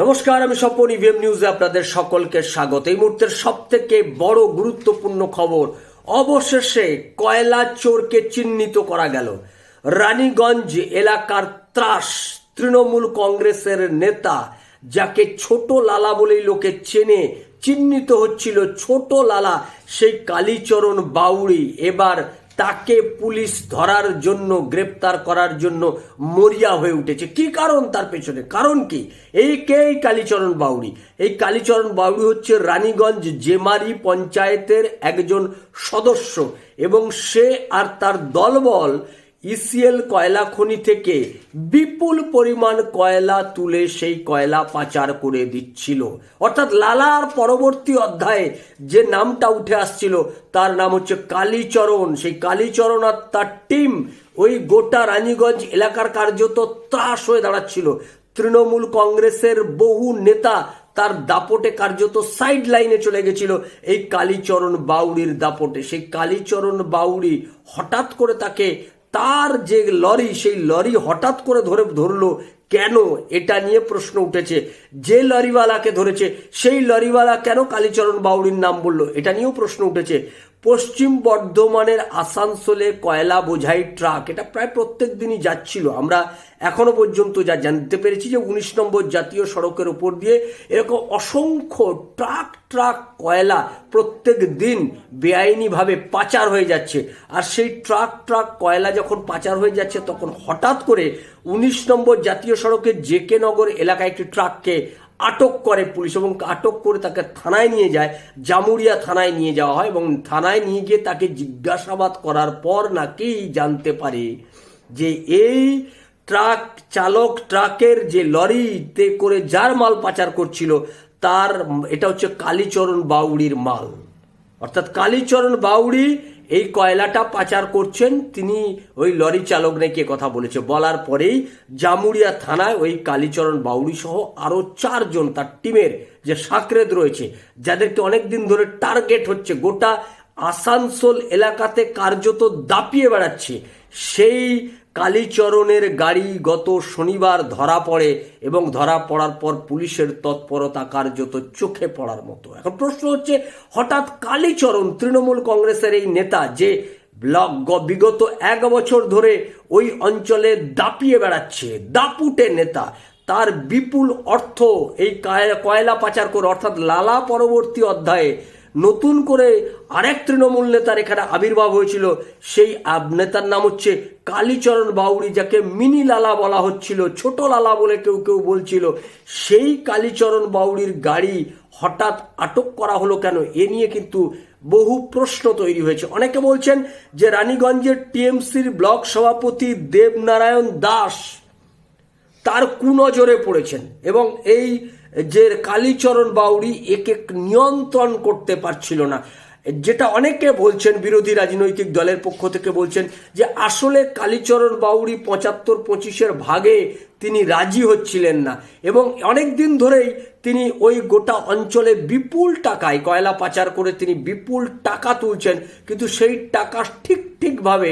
নমস্কার, আমি স্বপন ইভিএম নিউজে আপনাদের সকলকে স্বাগত। এই মুহূর্তের সব থেকে বড় গুরুত্বপূর্ণ খবর, অবশেষে কয়লা চোরকে চিহ্নিত করা গেল। রানীগঞ্জ এলাকার ত্রাস তৃণমূল কংগ্রেসের নেতা, যাকে ছোট লালা বলেই লোকে চেনে, চিহ্নিত হচ্ছিল ছোট লালা, সেই কালীচরণ বাউড়ি। এবার তাকে পুলিশ ধরার জন্য, গ্রেপ্তার করার জন্য মরিয়া হয়ে উঠেছে। কি কারণ তার পেছনে? কারণ কি? এই কে? এই কালীচরণ বাউড়ি। এই কালীচরণ বাউড়ি হচ্ছে রানীগঞ্জ জেমারি পঞ্চায়েতের একজন সদস্য এবং সে আর তার দলবল ইসিএল কয়লা খনি থেকে বিপুল পরিমাণ কয়লা তুলে সেই কয়লা পাচার করে দিচ্ছিল। অর্থাৎ লালার পরবর্তী অধ্যায়ে যে নামটা উঠে আসছিল, তার নাম হচ্ছে কালীচরণ। সেই কালীচরণ আর তার টিম ওই গোটা রানীগঞ্জ এলাকার কার্যত ত্রাস হয়ে দাঁড়াচ্ছিল। তৃণমূল কংগ্রেসের বহু নেতা তার দাপটে কার্যত সাইড লাইনে চলে গেছিল এই কালীচরণ বাউড়ির দাপটে। সেই কালীচরণ বাউড়ি হঠাৎ করে তাকে তার যে লরি সেই লরি হঠাৎ করে ধরে ধরলো কেন এটা নিয়ে প্রশ্ন উঠেছে? যে লরিওয়ালাকে ধরেছে, সেই লরিওয়ালা কেন কালীচরণ বাউড়ির নাম বলল? এটা নিয়েও প্রশ্ন উঠেছে। পশ্চিম বর্ধমানের আসানসোলে কয়লা বোঝাই ট্রাক, এটা প্রায় প্রত্যেক দিনই যাচ্ছিল। আমরা এখনও পর্যন্ত যা জানতে পেরেছি যে উনিশ নম্বর জাতীয় সড়কের উপর দিয়ে এরকম অসংখ্য ট্রাক ট্রাক কয়লা প্রত্যেক দিন বেআইনিভাবে পাচার হয়ে যাচ্ছে। আর সেই ট্রাক ট্রাক কয়লা যখন পাচার হয়ে যাচ্ছে, তখন হঠাৎ করে উনিশ নম্বর জাতীয় সড়কের জেকে নগর এলাকায় একটি ট্রাককে আটক করে পুলিশ এবং আটক করে তাকে থানায় নিয়ে যায়, জামুরিয়া থানায় নিয়ে যাওয়া হয় এবং থানায় নিয়ে গিয়ে তাকে জিজ্ঞাসাবাদ করার পর নাকি জানতে পারে যে এই ট্রাক চালক ট্রাকের যে লরিতে করে যার মাল পাচার করছিল, তার, এটা হচ্ছে কালীচরণ বাউড়ির মাল। অর্থাৎ কালীচরণ বাউড়ি এই কয়লাটা পাচার করছেন তিনি ওই লরি চালক নাকি কথা বলেছে। বলার পরেই জামুরিয়া থানায় ওই কালীচরণ বাউড়ি সহ আরও চারজন তার টিমের যে সাকরেদ রয়েছে, যাদেরকে অনেক দিন ধরে টার্গেট হচ্ছে, গোটা আসানসোল এলাকাতে কার্যত দাপিয়ে বেড়াচ্ছে। সেই কালীচরণের গাড়ি গত শনিবার ধরা পড়ে এবং ধরা পড়ার পর পুলিশের তৎপরতা কার্যত চোখে পড়ার মতো। এখন প্রশ্ন হচ্ছে, হঠাৎ কালীচরণ তৃণমূল কংগ্রেসের এই নেতা যে ব্লক বিগত এক বছর ধরে ওই অঞ্চলে দাপিয়ে বেড়াচ্ছে, দাপুটে নেতা, তার বিপুল অর্থ এই কয়- কয়লা পাচার করে, অর্থাৎ লালা পরবর্তী অধ্যায়ে নতুন করে আরেক তৃণমূল নেতার এখানে আবির্ভাব হয়েছিল, সেই নেতার নাম হচ্ছে কালীচরণ বাউড়ি, যাকে মিনি লালা বলা হচ্ছিল, ছোট লালা বলে কেউ কেউ বলছিল। সেই কালীচরণ বাউড়ির গাড়ি হঠাৎ আটক করা হলো কেন? এ নিয়ে কিন্তু বহু প্রশ্ন তৈরি হয়েছে। অনেকে বলছেন যে রানীগঞ্জের টিএমসির ব্লক সভাপতি দেবনারায়ণ দাস তার কুনজরে পড়েছেন এবং এই যে কালীচরণ বাউরি একে নিয়ন্ত্রণ করতে পারছিল না। যেটা অনেকে বলছেন, বিরোধী রাজনৈতিক দলের পক্ষ থেকে বলছেন যে আসলে কালীচরণ বাউরি পঁচাত্তর পঁচিশের ভাগে তিনি রাজি হচ্ছিলেন না এবং অনেক দিন ধরেই তিনি ওই গোটা অঞ্চলে বিপুল টাকায় কয়লা পাচার করে তিনি বিপুল টাকা তুলছেন, কিন্তু সেই টাকা ঠিক ঠিকভাবে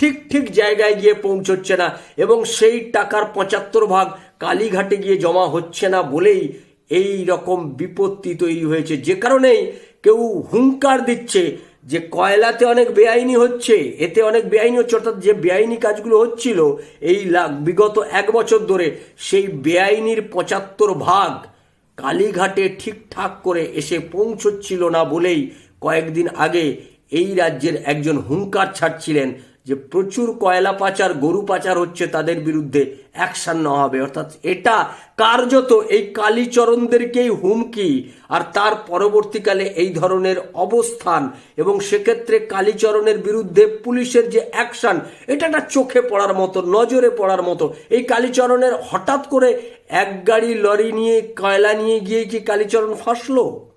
ঠিক ঠিক জায়গায় গিয়ে পৌঁছচ্ছে না এবং সেই টাকার পঁচাত্তর ভাগ কালীঘাটে গিয়ে জমা হচ্ছে না বলেই এই রকম বিপত্তি তৈরি হয়েছে। যে কারণেই কেউ হুঙ্কার দিচ্ছে যে কয়লাতে অনেক বেআইনি হচ্ছে, এতে অনেক বেআইনি হচ্ছে, অর্থাৎ যে বেআইনি কাজগুলো হচ্ছিল এই বিগত এক বছর ধরে সেই বেআইনির পঁচাত্তর ভাগ কালীঘাটে ঠিকঠাক করে এসে পৌঁছচ্ছিল না বলেই কয়েকদিন আগে এই রাজ্যের একজন হুঙ্কার ছাড়ছিলেন যে প্রচুর কয়লা পাচার, গরু পাচার হচ্ছে তাদের বিরুদ্ধে অ্যাকশান নেওয়া হবে। অর্থাৎ এটা কার্যত এই কালীচরণদেরকেই হুমকি। আর তার পরবর্তীকালে এই ধরনের অবস্থান এবং সেক্ষেত্রে কালীচরণের বিরুদ্ধে পুলিশের যে অ্যাকশন এটা একটা চোখে পড়ার মতো, নজরে পড়ার মতো। এই কালীচরণের হঠাৎ করে এক গাড়ি লরি নিয়ে, কয়লা নিয়ে গিয়ে কি কালীচরণ ফাঁসলো?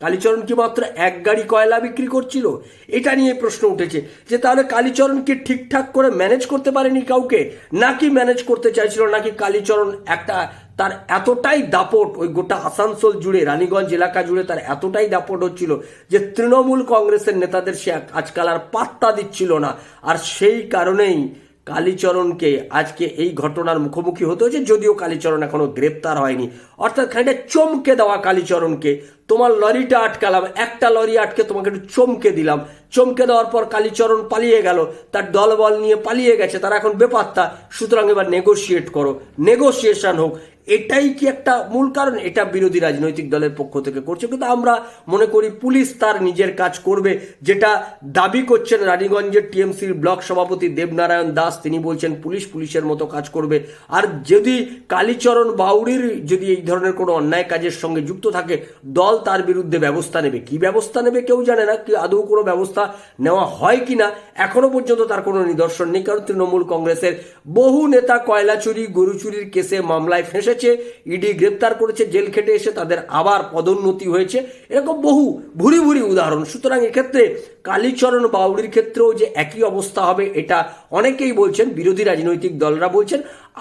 কালীচরণ কি মাত্র এক গাড়ি কয়লা বিক্রি করছিল? এটা নিয়ে প্রশ্ন উঠেছে। যে তাহলে কালীচরণ কি ঠিকঠাক করে ম্যানেজ করতে পারেনি কাউকে? নাকি ম্যানেজ করতে চাইছিল? নাকি কালীচরণ একটা তার এতটাই দাপট, ওই গোটা আসানসোল জুড়ে, রানীগঞ্জ এলাকা জুড়ে তার এতটাই দাপট হচ্ছিল যে তৃণমূল কংগ্রেসের নেতাদের সে আজকাল আর পাত্তা দিচ্ছিল না। আর সেই কারণেই কালীচরণকে আজকে এই ঘটনার মুখোমুখি হতে হয়েছে, যদিও কালীচরণ এখনও গ্রেপ্তার হয়নি। অর্থাৎ খানিকটা চমকে দেওয়া কালীচরণকে। তোমার লরিটা আটকালাম, একটা লরি আটকে তোমাকে একটু চমকে দিলাম। চমকে দেওয়ার পর কালীচরণ পালিয়ে গেল, তার দলবল নিয়ে পালিয়ে গেছে, তারা এখন বেপাত্তা। সুতরাং এবার নেগোসিয়েট করো। নেগোসিয়েশন হোক এটাই কি একটা মূল কারণ? এটা বিরোধী রাজনৈতিক দলের পক্ষ থেকে করছে। কিন্তু আমরা মনে করি পুলিশ তার নিজের কাজ করবে। যেটা দাবি করছেন রানীগঞ্জের টিএমসির ব্লক সভাপতি দেবনারায়ণ দাস। তিনি বলছেন, পুলিশ পুলিশের মতো কাজ করবে। আর যদি কালীচরণ বাউরির যদি এই ধরনের কোনো অন্যায় কাজের সঙ্গে যুক্ত থাকে, দল তার বিরুদ্ধে ব্যবস্থা নেবে। কি ব্যবস্থা নেবে কেউ জানে না। কি আদৌ কোনো ব্যবস্থা নেওয়া হয় কিনা, এখনও পর্যন্ত তার কোনো নিদর্শন নেই। কারণ তৃণমূল কংগ্রেসের বহু নেতা কয়লা চুরি গরু চুরির কেসে মামলায় ফেঁসেছে ইডি গ্রেপ্তার করেছে, জেল খেটে এসে তাদের আবার পদোন্নতি হয়েছে। এরকম বহু ভুরি ভুরি উদাহরণ। সুতরাং এক্ষেত্রে কালীচরণ বাউরির ক্ষেত্রেও যে একই অবস্থা হবে, এটা অনেকেই বলছেন, বিরোধী রাজনৈতিক দলরা বলছেন,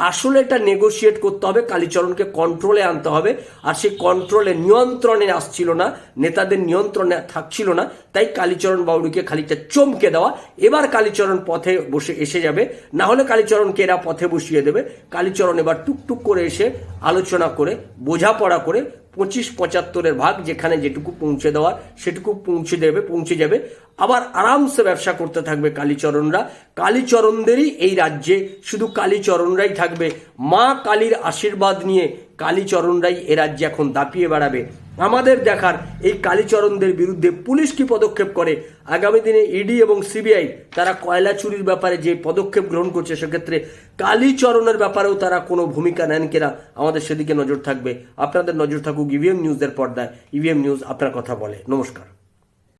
আসলে এটা নেগোশিয়েট করতে হবে, কালীচরণকে কন্ট্রোলে আনতে হবে, আর সেই কন্ট্রোলে নিয়ন্ত্রণে আসছিল না, নেতাদের নিয়ন্ত্রণে থাকছিল না, তাই কালীচরণ বাউরিকে খালিটা চমকে দেওয়া, এবার কালীচরণ পথে বসে এসে যাবে, না হলে কালীচরণকে এরা পথে বসিয়ে দেবে, কালীচরণ এবার টুকটুক করে এসে আলোচনা করে, বোঝাপড়া করে পঁচিশ পঁচাত্তরের ভাগ যেখানে যেটুকু পৌঁছে দেওয়ার, সেটুকু পৌঁছে দেবে, পৌঁছে যাবে। আবার আরামসে ব্যবসা করতে থাকবে কালীচরণরা। কালীচরণদেরই এই রাজ্যে শুধু কালীচরণরাই থাকবে। মা কালীর আশীর্বাদ নিয়ে কালীচরণরাই এ রাজ্যে এখন দাপিয়ে বেড়াবে। আমাদের দেখার এই কালীচরণদের বিরুদ্ধে পুলিশ কি পদক্ষেপ করে? আগামী দিনে ইডি এবং সিবিআই তারা কয়লা চুরির ব্যাপারে যে পদক্ষেপ গ্রহণ করছে সেক্ষেত্রে কালীচরণের ব্যাপারেও তারা কোনো ভূমিকা নেন কিনা আমাদের সেদিকে নজর থাকবে। আপনাদের নজর থাকুক ইভিএম নিউজের পর্দায়। ইভিএম নিউজ আপনার কথা বলে। নমস্কার।